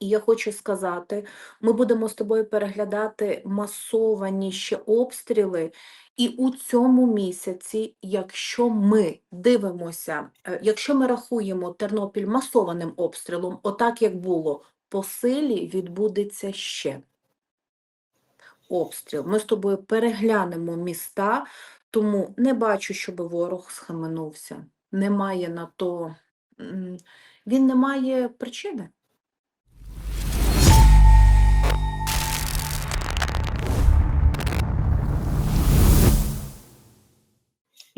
І я хочу сказати, ми будемо з тобою переглядати масовані ще обстріли. І у цьому місяці, якщо ми дивимося, е, якщо ми рахуємо Тернопіль масованим обстрілом, отак як було, по силі відбудеться ще обстріл. Ми з тобою переглянемо міста, тому не бачу, щоб ворог схаменувся. Немає на то, він не має причини.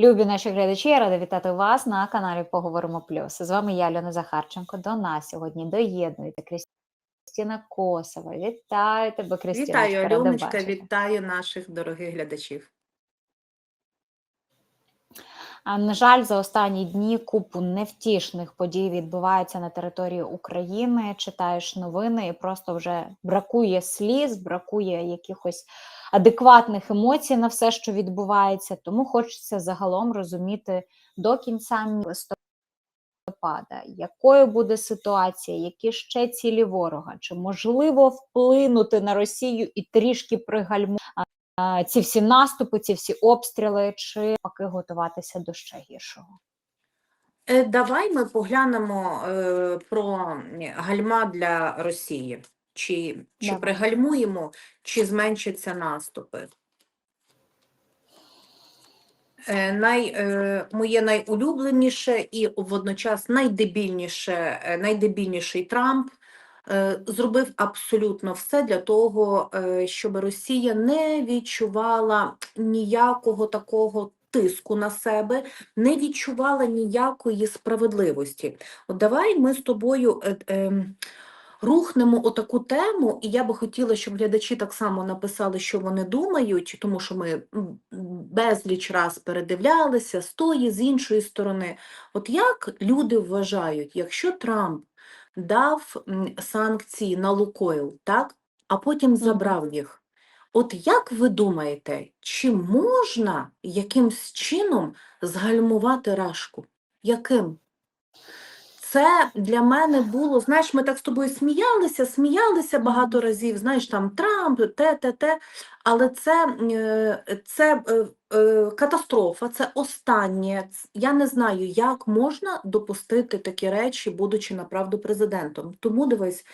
Любі наші глядачі, я рада вітати вас на каналі Поговоримо Плюс. З вами я, Альона Захарченко. До нас сьогодні доєднується Крістіна Косова. Вітаю тебе, Крістіночка. Вітаю, рада Альоночка, вітаю наших дорогих глядачів. А, На жаль, за останні дні купу невтішних подій відбувається на території України. Читаєш новини, і просто вже бракує сліз, бракує якихось адекватних емоцій на все, що відбувається. Тому хочеться загалом розуміти до кінця листопада, якою буде ситуація, які ще цілі ворога, чи можливо вплинути на Росію і трішки пригальмувати ці всі наступи, ці всі обстріли, чи поки готуватися до ще гіршого. Е, Давай ми поглянемо е, про гальма для Росії. Чи, чи пригальмуємо, чи зменшаться наступи. Е, Най, е, моє найулюбленіше і водночас найдебільніше, е, найдебільніший Трамп е, зробив абсолютно все для того, е, щоб Росія не відчувала ніякого такого тиску на себе, не відчувала ніякої справедливості. От давай ми з тобою е, е, рухнемо отаку тему, і я би хотіла, щоб глядачі так само написали, що вони думають, тому що ми безліч раз передивлялися з тої, з іншої сторони. От як люди вважають, якщо Трамп дав санкції на Лукойл, так, а потім забрав їх. От як ви думаєте, чи можна якимсь чином згальмувати рашку? Яким? Це для мене було, знаєш, ми так з тобою сміялися, сміялися багато разів, знаєш, там Трамп, те, те, те, але це, е, це е, катастрофа, це останнє. Я не знаю, як можна допустити такі речі, будучи направду президентом. Тому дивись,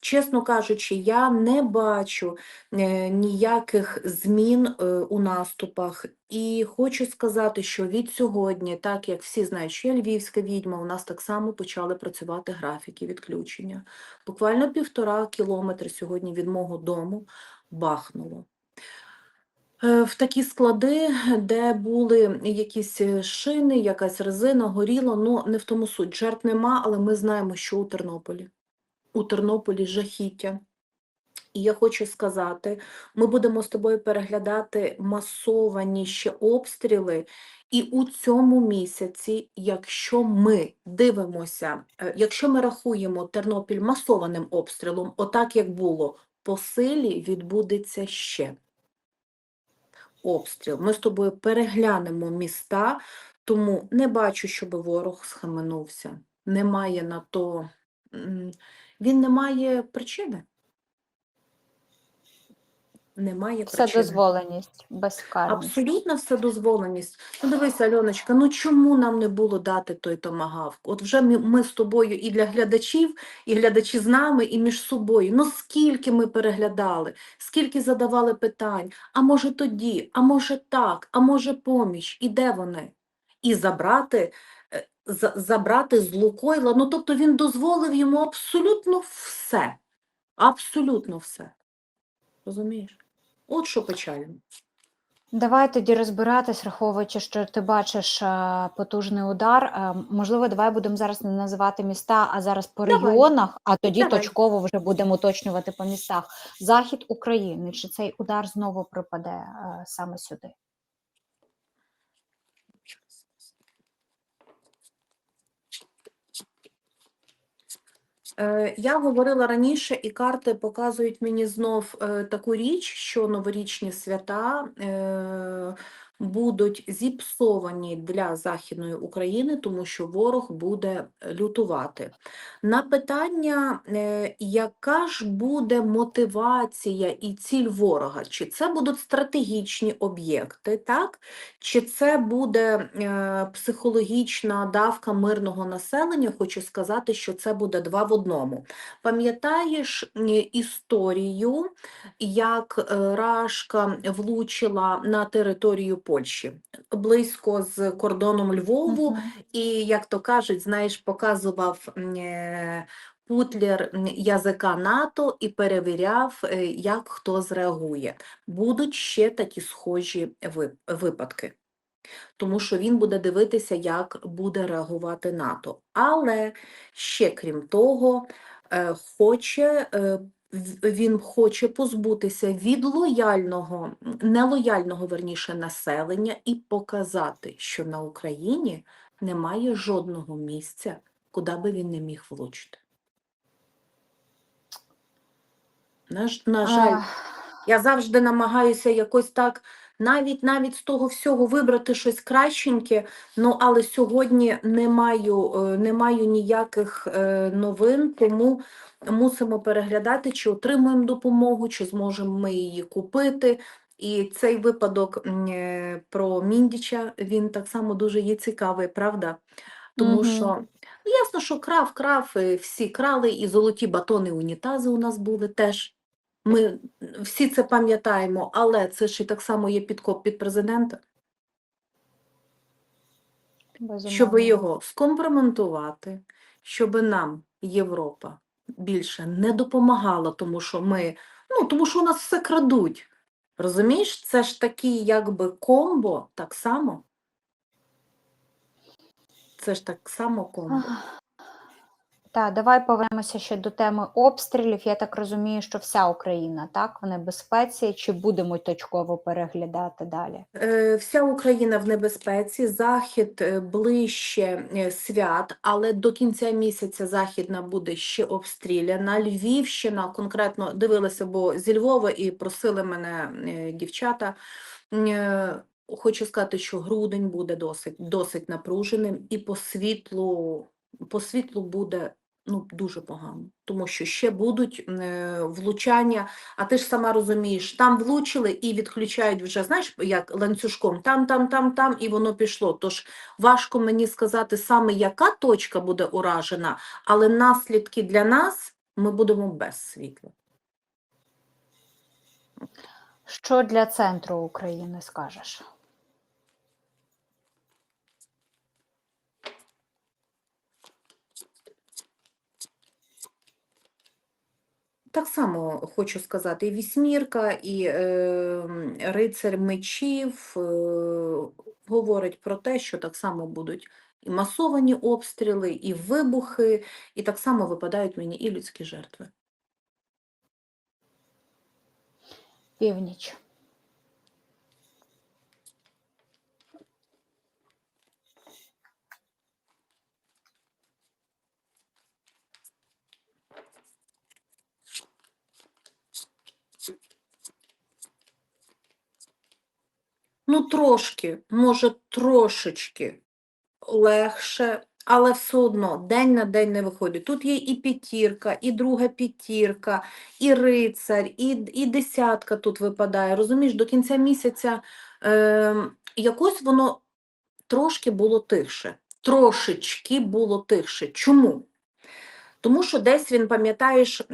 чесно кажучи, я не бачу е, ніяких змін е, у наступах. І хочу сказати, що від сьогодні, так як всі знають, що я львівська відьма, у нас так само почали працювати графіки відключення. Буквально півтора кілометри сьогодні від мого дому бахнуло. Е, В такі склади, де були якісь е, шини, якась резина, горіла, ну не в тому суть. Жертв нема, але ми знаємо, що у Тернополі. У Тернополі жахіття. І я хочу сказати, ми будемо з тобою переглядати масовані ще обстріли. І у цьому місяці, якщо ми дивимося, е, якщо ми рахуємо Тернопіль масованим обстрілом, отак як було, по силі відбудеться ще обстріл. Ми з тобою переглянемо міста, тому не бачу, щоб ворог схаменувся. Немає на то, він не має причини. Немає причини. Вседозволеність, безкарність. Абсолютно вседозволеність. Ну дивись, Альоночка, ну чому нам не було дати той томагавк? От вже ми, ми з тобою і для глядачів, і глядачі з нами, і між собою. Ну скільки ми переглядали, скільки задавали питань, а може тоді, а може так, а може поміч, і де вони? І забрати, е, забрати з Лукойла, ну тобто він дозволив йому абсолютно все, абсолютно все. Розумієш? От що печально. Давай тоді розбиратись, враховуючи, що ти бачиш е, потужний удар. Е, можливо, давай будемо зараз не називати міста, а зараз по Давай. регіонах, а тоді Давай. точково вже будемо уточнювати по містах. Захід України, чи цей удар знову припаде е, саме сюди? Я говорила раніше, і карти показують мені знов е, таку річ, що новорічні свята е, будуть зіпсовані для Західної України, тому що ворог буде лютувати. На питання, е, яка ж буде мотивація і ціль ворога? Чи це будуть стратегічні об'єкти, так? Чи це буде е, психологічна давка мирного населення? Хочу сказати, що це буде два в одному. Пам'ятаєш е, історію, як е, Рашка влучила на територію Польщі близько з кордоном Львову, Мгм. і, як то кажуть, знаєш, показував е, Путлер язика НАТО і перевіряв, е, як хто зреагує. Будуть ще такі схожі випадки, тому що він буде дивитися, як буде реагувати НАТО. Але ще крім того, е, хоче. Він хоче позбутися від лояльного, нелояльного верніше населення і показати, що на Україні немає жодного місця, куди би він не міг влучити. На, на жаль, я завжди намагаюся якось так, навіть навіть з того всього вибрати щось кращеньке, ну але сьогодні не маю, е, не маю ніяких е, новин, тому мусимо переглядати, чи отримуємо допомогу, чи зможемо ми її купити. І цей випадок е, про Міндіча, він так само дуже є цікавий, правда? Тому Мгм. що ну, ясно, що крав, крав, е, всі крали, і золоті батони унітази у нас були теж. Ми всі це пам'ятаємо, але це ж і так само є підкоп під президента, щоб його скомпроментувати, щоб нам Європа більше не допомагала, тому що ми, ну, тому що у нас все крадуть. Розумієш, це ж такий якби комбо, так само. Це ж так само комбо. Так, давай повернемося ще до теми обстрілів. Я так розумію, що вся Україна так в небезпеці. Чи будемо точково переглядати далі? Е, Вся Україна в небезпеці, захід е, ближче е, свят, але до кінця місяця західна буде ще обстріляна. Львівщина конкретно дивилася, бо зі Львова і просили мене дівчата. Хочу сказати, що грудень буде досить, досить напруженим, і по світлу, по світлу буде ну, дуже погано, тому що ще будуть е, влучання. А ти ж сама розумієш, там влучили і відключають вже, знаєш, як ланцюжком, там, там, там, там, і воно пішло. Тож важко мені сказати саме, яка точка буде уражена, але наслідки для нас ми будемо без світла. Що для центру України скажеш? Так само хочу сказати, і вісьмірка, і е, м, рицар мечів е, говорить про те, що так само будуть і масовані обстріли, і вибухи, і так само випадають мені і людські жертви. Північ. Ну, трошки, може, трошечки легше, але все одно день на день не виходить. Тут є і п'ятірка, і друга п'ятірка, і рицар, і, і десятка тут випадає. Розумієш, до кінця місяця е, якось воно трошки було тихше. Трошечки було тихше. Чому? Тому що десь він, пам'ятаєш, е,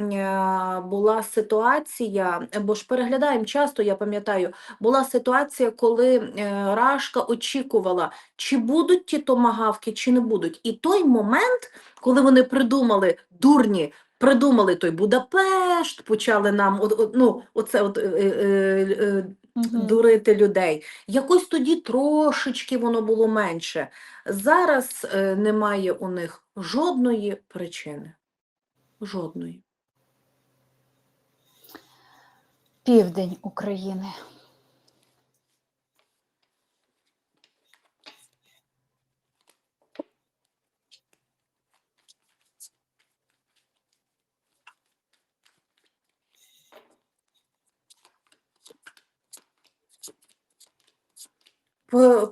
була ситуація, бо ж переглядаємо часто, я пам'ятаю, була ситуація, коли е, Рашка очікувала, чи будуть ті томагавки, чи не будуть. І той момент, коли вони придумали, дурні, придумали той Будапешт, почали нам ну, оце от, е, е, Мгм. дурити людей. Якось тоді трошечки воно було менше. Зараз е, немає у них жодної причини. Жодної. Південь України.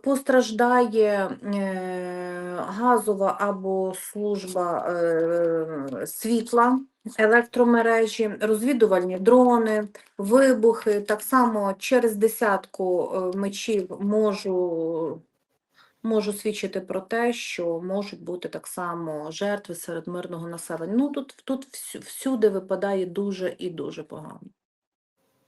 Постраждає е, газова або служба е, світла, електромережі, розвідувальні дрони, вибухи. Так само через десятку е, мечів можу, можу свідчити про те, що можуть бути так само жертви серед мирного населення. Ну тут, тут всюди випадає дуже і дуже погано.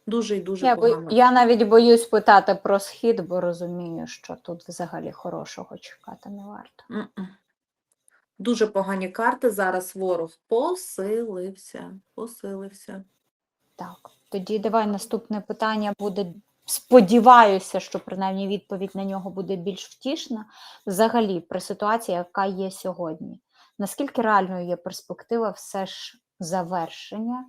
Дуже і дуже Я, погано. я навіть боюсь питати про схід, бо розумію, що тут взагалі хорошого чекати не варто. Дуже погані карти. Зараз ворог посилився. Посилився. Так, тоді давай наступне питання буде. Сподіваюся, що принаймні відповідь на нього буде більш втішна. Взагалі, при ситуації, яка є сьогодні, наскільки реальною є перспектива все ж завершення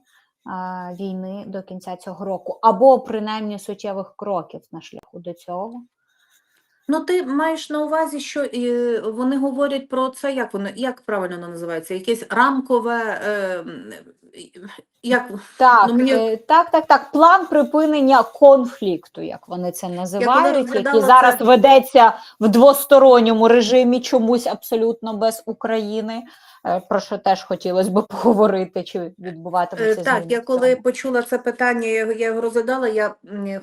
війни до кінця цього року, або принаймні суттєвих кроків на шляху до цього? Ну, ти маєш на увазі, що е, вони говорять про це, як воно, як правильно воно називається? Якесь рамкове, е, як, Так, Ну, мені- е, так, так, так. План припинення конфлікту, як вони це називають, розглядала який зараз це- ведеться в двосторонньому режимі, чомусь абсолютно без України. Е, Про що теж хотілося б поговорити, чи Е, відбуватиметься Так, зміни я коли почула це питання, я, його- розглядала, я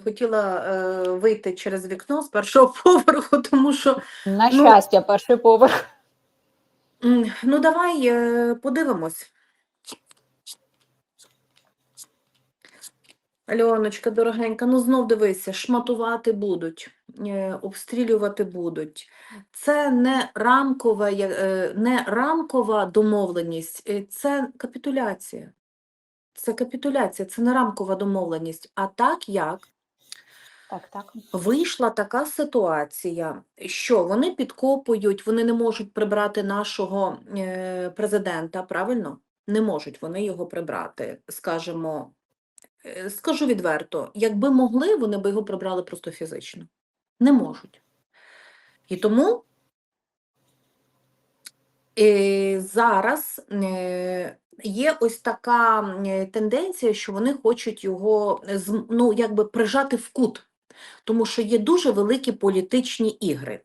хотіла е, вийти через вікно з першого поверху, тому що на ну- щастя, перший поверх. ну давай е, подивимось. Альоночка, дорогенька, ну знов дивися, шматувати будуть, е, обстрілювати будуть. Це не рамкова, е, не рамкова домовленість, е, це капітуляція. Це капітуляція, це не рамкова домовленість. А так як Так, так. вийшла така ситуація, що вони підкопують, вони не можуть прибрати нашого президента, правильно? Не можуть вони його прибрати, скажімо, скажу відверто, якби могли, вони би його прибрали просто фізично. Не можуть. І тому е, зараз е, є ось така е, тенденція, що вони хочуть його е, ну, якби прижати в кут, тому що є дуже великі політичні ігри.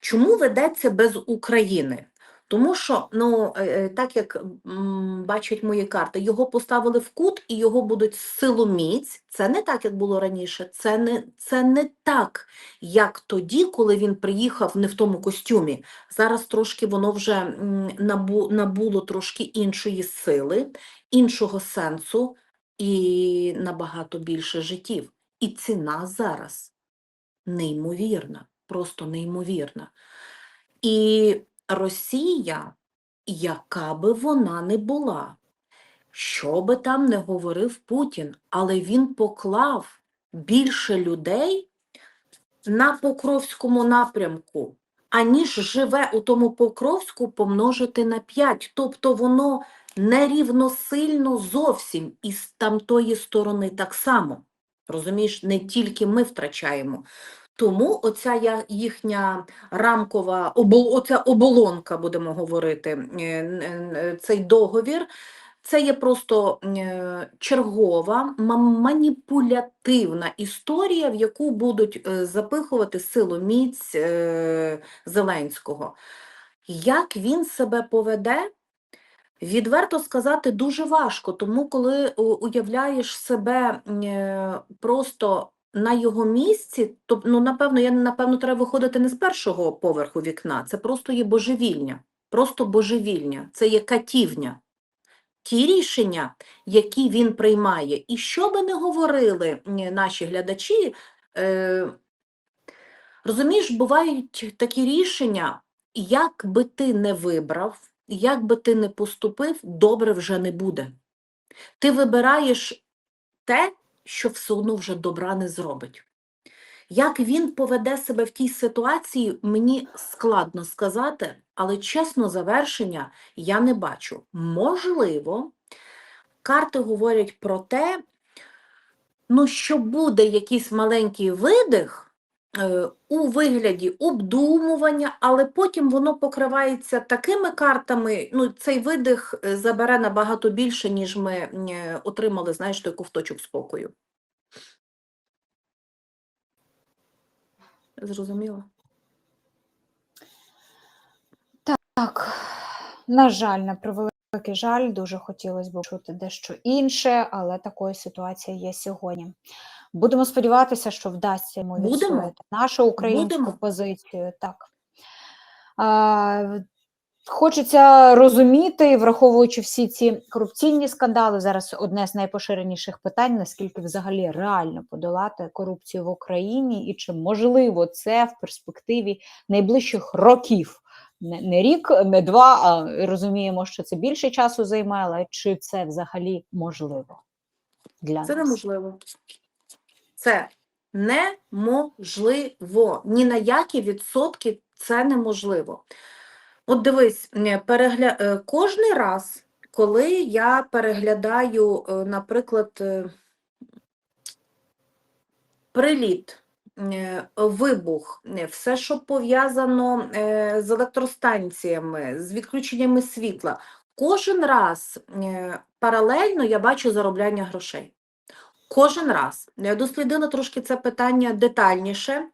Чому ведеться без України? Тому що, ну, е, е, так як бачать мої карти, його поставили в кут і його будуть силоміць. Це не так, як було раніше. Це не, це не так, як тоді, коли він приїхав не в тому костюмі. Зараз трошки воно вже набу, набуло трошки іншої сили, іншого сенсу і набагато більше життів. І ціна зараз неймовірна, просто неймовірна. І Росія, яка би вона не була, що би там не говорив Путін, але він поклав більше людей на Покровському напрямку, аніж живе у тому Покровську помножити на 5. Тобто воно нерівносильно зовсім і з тамтої сторони так само. Розумієш, не тільки ми втрачаємо. Тому оця їхня рамкова оця оболонка, будемо говорити, е, н- цей договір, це є просто е, чергова маніпулятивна історія, в яку будуть е, запихувати силоміць е, Зеленського. Як він себе поведе? Відверто сказати дуже важко, тому коли уявляєш себе е, просто на його місці, то ну, напевно, я напевно треба виходити не з першого поверху вікна, це просто є божевільня, просто божевільня, це є катівня. Ті рішення, які він приймає, і що би не говорили наші глядачі, е, розумієш, бувають такі рішення, як би ти не вибрав, як би ти не поступив, добре вже не буде. Ти вибираєш те, що все одно вже добра не зробить. Як він поведе себе в тій ситуації, мені складно сказати, але чесно, завершення я не бачу. Можливо, карти говорять про те, ну, що буде якийсь маленький видих Е, у вигляді обдумування, але потім воно покривається такими картами. Ну, цей видих е, забере набагато більше, ніж ми е, отримали, знаєш, той ковточок спокою. Зрозуміло? Так, на жаль, на превеликий жаль, дуже хотілося б чути дещо інше, але такою ситуація є сьогодні. Будемо сподіватися, що вдасться йому відстояти нашу українську Будемо. позицію. Так. А, Хочеться розуміти, враховуючи всі ці корупційні скандали, зараз одне з найпоширеніших питань: наскільки взагалі реально подолати корупцію в Україні, і чи можливо це в перспективі найближчих років? Не, не рік, не два, а розуміємо, що це більше часу займе, але чи це взагалі можливо для Це нас? неможливо. Це неможливо. Ні на які відсотки це неможливо. От дивись, перегля... е, кожний раз, коли я переглядаю, е, наприклад, е, приліт, вибух, все, що пов'язано з електростанціями, з відключеннями світла, кожен раз паралельно я бачу заробляння грошей. Кожен раз. Я дослідила трошки це питання детальніше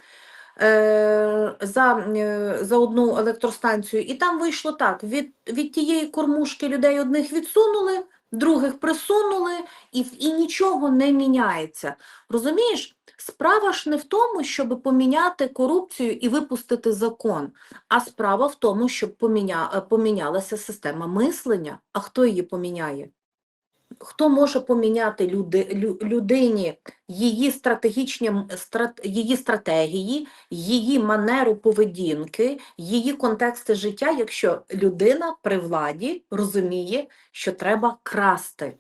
е, за, е, за одну електростанцію, і там вийшло так: від, від тієї кормушки людей одних відсунули, других присунули, і, і нічого не міняється. Розумієш? Справа ж не в тому, щоб поміняти корупцію і випустити закон, а справа в тому, щоб поміня, е, помінялася система мислення. А хто її поміняє? Хто може поміняти люди, людині її стратегічні страт, її стратегії, її манеру поведінки, її контексти життя, якщо людина при владі розуміє, що треба красти?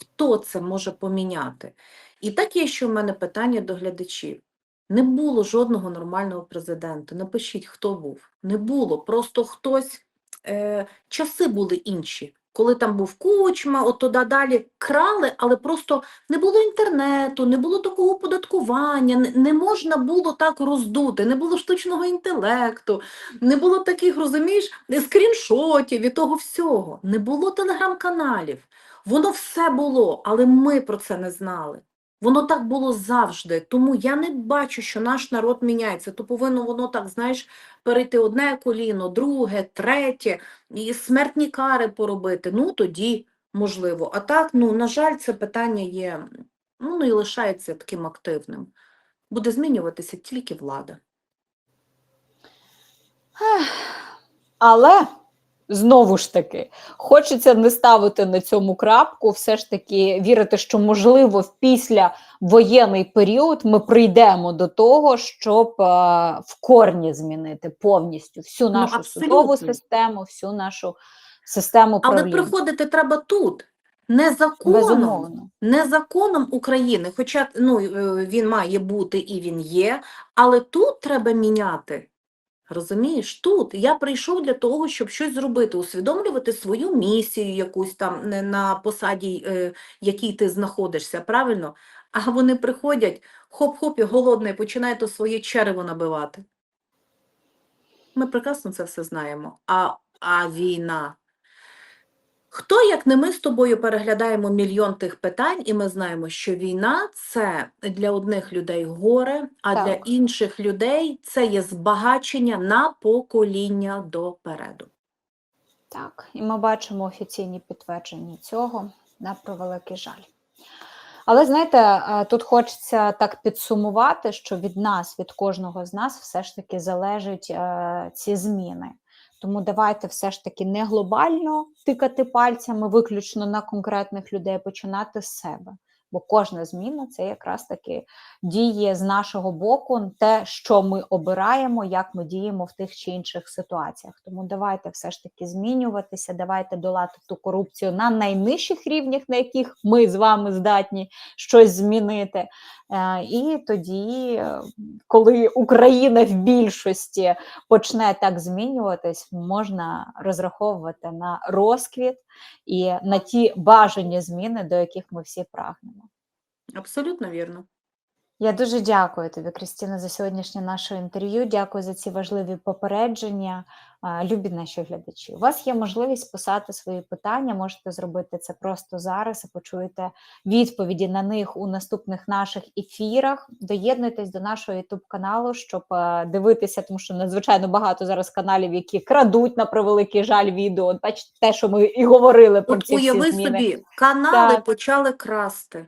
Хто це може поміняти? І так є ще в мене питання до глядачів. Не було жодного нормального президента. Напишіть, хто був. Не було. Просто хтось. Е, часи були інші. Коли там був кучма, от туди далі крали, але просто не було інтернету, не було такого оподаткування, не, не можна було так роздути, не було штучного інтелекту, не було таких, розумієш, скріншотів і того всього. Не було телеграм-каналів. Воно все було, але ми про це не знали. Воно так було завжди. Тому я не бачу, що наш народ міняється. То повинно воно так, знаєш, перейти одне коліно, друге, третє, і смертні кари поробити. Ну, тоді можливо. А так, ну, на жаль, це питання є, ну, ну і лишається таким активним. Буде змінюватися тільки влада. Але знову ж таки, хочеться не ставити на цьому крапку, все ж таки вірити, що можливо в післявоєнний період ми прийдемо до того, щоб е, в корні змінити повністю всю Ну, нашу судову систему, всю нашу систему Але приходити треба тут, не законом. Не законом України, хоча ну, е, він має бути і він є, але тут треба міняти. Розумієш, тут я прийшов для того, щоб щось зробити, усвідомлювати свою місію якусь там на посаді, е, якій ти знаходишся, правильно? А вони приходять, хоп-хоп, і голодний, починає то своє черево набивати. Ми прекрасно це все знаємо. А, а війна. Хто, як не ми з тобою переглядаємо мільйон тих питань, і ми знаємо, що війна це для одних людей горе, а для інших людей це є збагачення на покоління допереду. Так, і ми бачимо офіційні підтвердження цього на превеликий жаль. Але знаєте, е, тут хочеться так підсумувати, що від нас, від кожного з нас, все ж таки залежать е, ці зміни. Тому давайте все ж таки не глобально тикати пальцями виключно на конкретних людей, починати з себе. Бо кожна зміна це якраз таки діє з нашого боку, те, що ми обираємо, як ми діємо в тих чи інших ситуаціях. Тому давайте все ж таки змінюватися, давайте долати ту корупцію на найнижчих рівнях, на яких ми з вами здатні щось змінити. Е, І тоді, е, коли Україна в більшості почне так змінюватись, можна розраховувати на розквіт і на ті бажані зміни, до яких ми всі прагнемо. Абсолютно вірно. Я дуже дякую тобі, Крістіна, за сьогоднішнє наше інтерв'ю. Дякую за ці важливі попередження. Любі наші глядачі. У вас є можливість писати свої питання. Можете зробити це просто зараз і почуєте відповіді на них у наступних наших ефірах. Доєднуйтесь до нашого youtube каналу, щоб е, дивитися, тому що надзвичайно багато зараз каналів, які крадуть на превеликий жаль відео. Бачите, те, що ми і говорили про От ці всі уяви зміни. собі, канали Так. почали красти.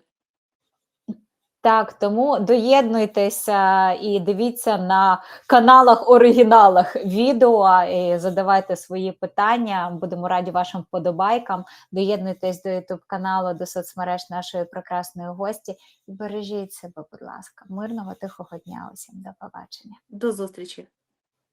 Так, тому доєднуйтеся і дивіться на каналах оригіналах відео і задавайте свої питання. Будемо раді вашим вподобайкам. Доєднуйтесь до youtube каналу, до соцмереж нашої прекрасної гості і бережіть себе, будь ласка. Мирного тихого дня усім. До побачення. До зустрічі.